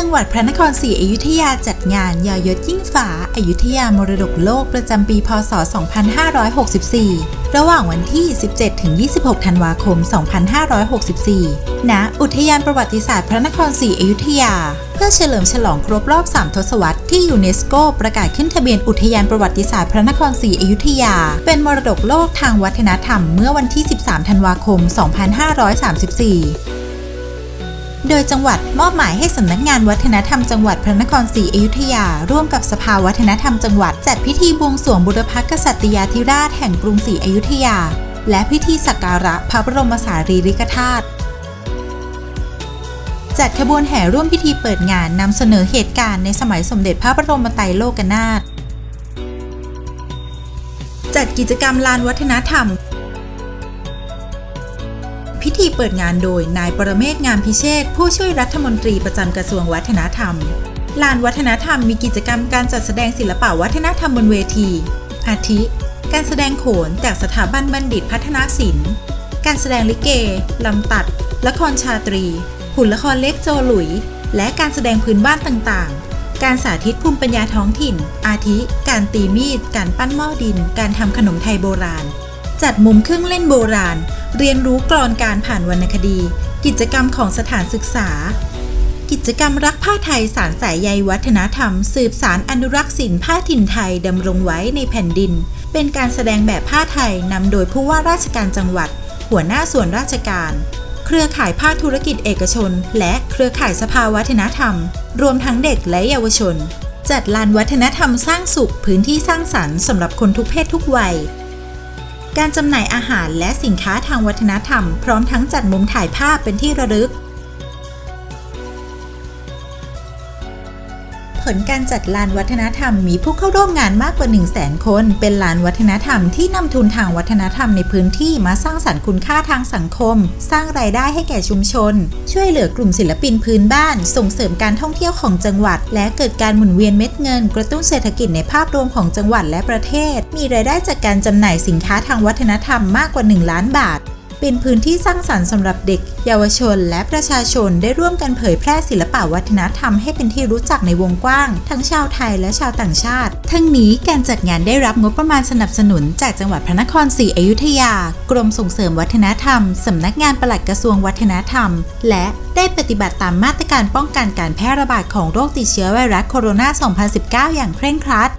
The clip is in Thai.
จังหวัดพระนครศรีอยุธยาจัดงานยอยศยิ่งฝาอายุทยามรดกโลกประจำปี พศ 2564 ระหว่างวันที่ 17-26 ธันวาคม 2564 ณ อุทยานประวัติศาสตร์พระนครศรีอยุธยา เพื่อเฉลิมฉลองครบรอบ 3 ทศวรรษที่ยูเนสโกประกาศขึ้นทะเบียนอุทยานประวัติศาสตร์พระนครศรีอยุธยา เป็นมรดกโลกทางวัฒนธรรมเมื่อวันที่ 13 ธันวาคม 2534 โดยจังหวัดมอบหมายให้สำนักงานวัฒนธรรมจังหวัดพระนครศรีอยุธยา ร่วมกับสภาวัฒนธรรมจังหวัด จัดพิธีบวงสรวงบุรพกษัตริยาธิราชแห่งกรุงศรีอยุธยา และพิธีสักการะพระบรมสารีริกธาตุจัดขบวนแห่ร่วมพิธีเปิดงานนำเสนอเหตุการณ์ในสมัยสมเด็จพระบรมไตรโลกนาถจัดกิจกรรมลานวัฒนธรรม พิธีเปิดงานโดยนายปรเมศงามพิเชษผู้ช่วยรัฐมนตรีประจำกระทรวงวัฒนธรรม ลานวัฒนธรรมมีกิจกรรมการจัดแสดงศิลปะวัฒนธรรมบนเวที อาทิ การแสดงโขนจากสถาบันบัณฑิตพัฒนาศิลป์ การแสดงลิเก ลำตัด ละครชาตรี หุ่นละครเล็กโจหลุย และการแสดงพื้นบ้านต่างๆ การสาธิตภูมิปัญญาท้องถิ่น อาทิ การตีมีด การปั้นหม้อดิน การทำขนมไทยโบราณ จัดมุมเครื่องเล่นโบราณ เรียนรู้กรอนการผ่านวรรณคดี กิจกรรมของสถานศึกษา กิจกรรมรักผ้าไทยสารสายใยวัฒนธรรม สืบสารอนุรักษ์ศิลป์ผ้าถิ่นไทยดำรงไว้ในแผ่นดิน เป็นการแสดงแบบผ้าไทยนำโดยผู้ว่าราชการจังหวัด หัวหน้าส่วนราชการ เครือข่ายภาคธุรกิจเอกชน และเครือข่ายสภาวัฒนธรรม รวมทั้งเด็กและเยาวชน จัดลานวัฒนธรรมสร้างสุขพื้นที่สร้างสรรค์สำหรับคนทุกเพศทุกวัย การจำหน่ายอาหารและสินค้าทางวัฒนธรรม พร้อมทั้งจัดมุมถ่ายภาพเป็นที่ระลึก ผลการจัดลานวัฒนธรรมมีผู้เข้าร่วมงานมากกว่า 1 0 0 0 0แสนคน เป็นลานวัฒนธรรมที่นำทุนทางวัฒนธรรมในพื้นที่มาสร้างสรรค์คุณค่าทางสังคม สร้างรายได้ให้แก่ชุมชน ช่วยเหลือกลุ่มศิลปินพื้นบ้าน ส่งเสริมการท่องเที่ยวของจังหวัด และเกิดการหมุนเวียนเม็ดเงิน กระตุ้นเศรษฐกิจในภาพรวมของจังหวัดและประเทศ มีรายได้จากการจำหน่ายสินค้าทางวัฒนธรรมมากกว่า 1 ล้านบาท เป็นพื้นที่สร้างสรรค์สำหรับเด็ก เยาวชน และประชาชนได้ร่วมกันเผยแพร่ศิลปะวัฒนธรรมให้เป็นที่รู้จักในวงกว้าง ทั้งชาวไทยและชาวต่างชาติ ทั้งนี้การจัดงานได้รับงบประมาณสนับสนุน จากจังหวัดพระนครศรีอยุธยา กรมส่งเสริมวัฒนธรรมสำนักงานปลัดกระทรวงวัฒนธรรม และได้ปฏิบัติตามมาตรการป้องกันการแพร่ระบาดของโรคติดเชื้อไวรัสโคโรนา 2019 อย่างเคร่งครัด